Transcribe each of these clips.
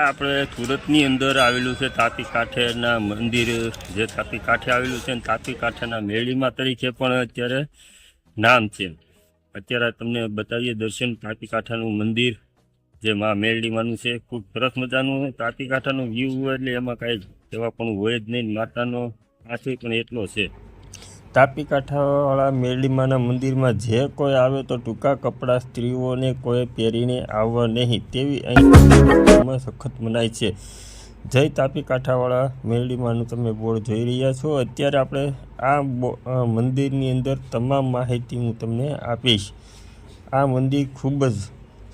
આપણે સુરતની અંદર આવેલું છે તાપી કાંઠેના મંદિર. જે તાપી કાંઠે આવેલું છે તાપી કાંઠેના મેળીમાં તરીકે પણ અત્યારે નામ છે. અત્યારે તમને બતાવીએ દર્શન તાપી કાંઠાનું મંદિર, જે મા મેળીમાનું છે. ખૂબ સરસ મજાનું તાપી કાંઠાનું વ્યૂ એટલે એમાં કાંઈ એવા પણ હોય જ નહીં. માતાનો આશય પણ એટલો છે. તાપી કાંઠાવાળા મેરડીમાના મંદિરમાં જે કોઈ આવે તો ટૂંકા કપડાં સ્ત્રીઓને કોઈ પહેરીને આવવા નહીં તેવી અહીં સખત મનાય છે. જય તાપી કાંઠાવાળા મેરડીમાનું તમે બોર્ડ જોઈ રહ્યા છો. અત્યારે આપણે આ મંદિરની અંદર તમામ માહિતી હું તમને આપીશ. આ મંદિર ખૂબ જ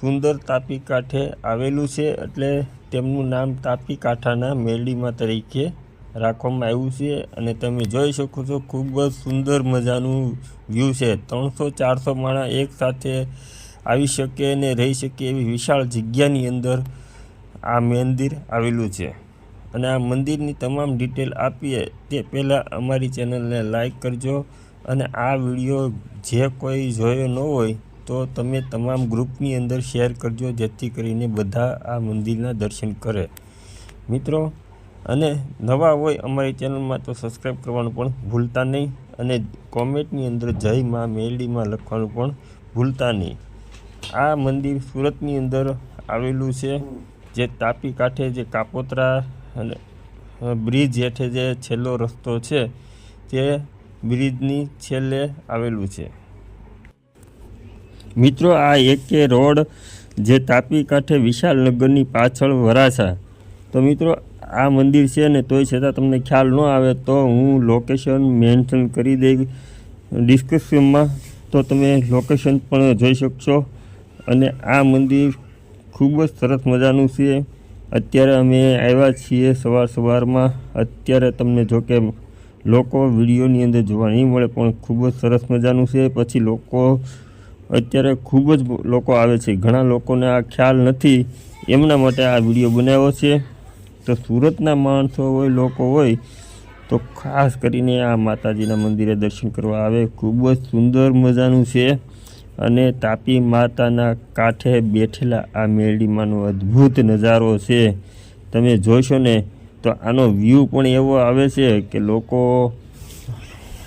સુંદર તાપી કાંઠે આવેલું છે એટલે તેમનું નામ તાપી કાંઠાના મેરડીમાં તરીકે રાખવામાં આવ્યું છે અને તમે જોઈ શકો છો, ખૂબ જ સુંદર મજાનું વ્યૂ છે. ત્રણસો, ચારસો માણસ એક સાથે આવી શકે અને રહી શકે એવી વિશાળ જગ્યાની અંદર આ મંદિર આવેલું છે. અને આ મંદિરની તમામ ડિટેલ આપીએ તે પહેલાં અમારી ચેનલને લાઈક કરજો અને આ વીડિયો જે કોઈ જોયો ન હોય તો તમે તમામ ગ્રુપની અંદર શેર કરજો જેથી કરીને બધા આ મંદિરના દર્શન કરે. મિત્રો અને નવા હોય અમારી ચેનલમાં તો સબસ્ક્રાઈબ કરવાનું પણ ભૂલતા નહીં અને કોમેન્ટની અંદર જય માં મેરડીમાં લખવાનું પણ ભૂલતા નહીં. આ મંદિર સુરતની અંદર આવેલું છે, જે તાપી કાંઠે જે કાપોતરા અને બ્રિજ હેઠે જે છેલ્લો રસ્તો છે, તે બ્રિજની છેલ્લે આવેલું છે. મિત્રો, આ એકે રોડ જે તાપી કાંઠે વિશાલ નગરની પાછળ વરાછા. તો મિત્રો આ મંદિર છે ને તોય છતાં તમને ખ્યાલ ન આવે તો હું લોકેશન મેન્શન કરી દઈ ડિસ્ક્રિપ્શનમાં તો તમે લોકેશન પણ જોઈ શકશો. અને આ મંદિર ખૂબ જ સરસ મજાનું છે. અત્યારે અમે આવ્યા છીએ સવાર સવારમાં. અત્યારે તમને જો કે લોકો વિડીયોની અંદર જોવા નહીં મળે, પણ ખૂબ જ સરસ મજાનું છે. પછી લોકો અત્યારે ખૂબ જ લોકો આવે છે. ઘણા લોકોને આ ખ્યાલ નથી. એમના માટે આ વીડિયો બનાવ્યો છે. તો સુરતના માણસો હોય, લોકો હોય, તો ખાસ કરીને આ માતાજીના મંદિરે દર્શન કરવા આવે. ખૂબ જ સુંદર મજાનું છે અને તાપી માતાના કાંઠે બેઠેલા આ મેરડીમાંનો અદ્ભુત નજારો છે. તમે જોશો ને તો આનો વ્યૂ પણ એવો આવે છે કે લોકો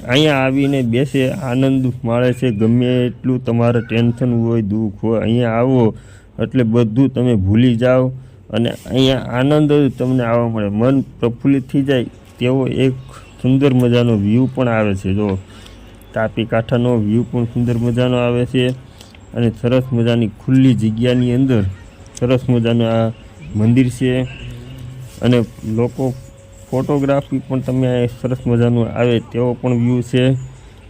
અહીંયા આવીને બેસે, આનંદ માણે છે. ગમે એટલું તમારે ટેન્શન હોય, દુઃખ હોય, અહીંયા આવો એટલે બધું તમે ભૂલી જાઓ. અને અહીંયા આનંદ તમને આવવા મળે. મન પ્રફુલ્લિત થઈ જાય તેવો એક સુંદર મજાનો વ્યૂ પણ આવે છે. જો તાપી કાંઠાનો વ્યૂ પણ સુંદર મજાનો આવે છે અને સરસ મજાની ખુલ્લી જગ્યાની અંદર સરસ મજાનું આ મંદિર છે અને લોકો ફોટોગ્રાફી પણ તમે સરસ મજાનું આવે તેવો પણ વ્યૂ છે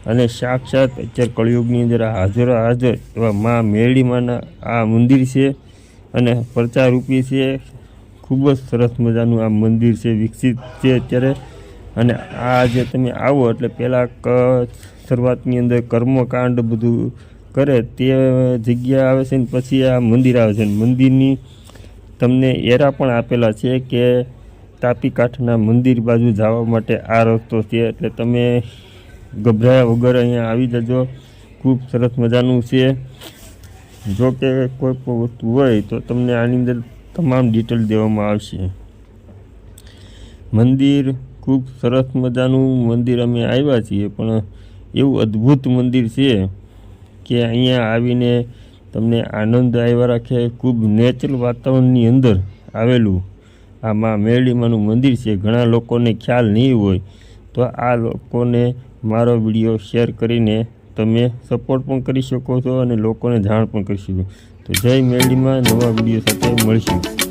અને સાક્ષાત અત્યારે કળિયુગની અંદર હાજર હાજર એવા મા મેરડીમાંના આ મંદિર છે. અને પ્રચારરૂપી છે. ખૂબ જ સરસ મજાનું આ મંદિર છે, વિકસિત છે અત્યારે. અને આ જે તમે આવો એટલે પહેલાં શરૂઆતની અંદર કર્મકાંડ બધું કરે તે જગ્યા આવે છે ને પછી આ મંદિર આવે છે. મંદિરની તમને એરા પણ આપેલા છે કે તાપી કાંઠના મંદિર બાજુ જવા માટે આ રસ્તો છે. એટલે તમે ગભરાયા વગર અહીંયા આવી જજો. ખૂબ સરસ મજાનું છે. જો કે કોઈ પણ વસ્તુ હોય તો તમને આની અંદર તમામ ડિટેલ દેવામાં આવશે. મંદિર ખૂબ સરસ મજાનું મંદિર અમે આવ્યા છીએ, પણ એવું અદ્ભુત મંદિર છે કે અહીંયા આવીને તમને આનંદ આવ્યા રાખે, ખૂબ નેચરલ વાતાવરણની અંદર આવેલું. આમાં મેરડીમાનું મંદિર છે, ઘણા લોકોને ખ્યાલ નહીં હોય, તો આ લોકોને મારો વીડિયો શેર કરીને તમે સપોર્ટ પણ કરી શકો છો અને લોકોને જાણ પણ કરી શકો તો જય મેળીમાં નવા વીડિયો સાથે મળીશું.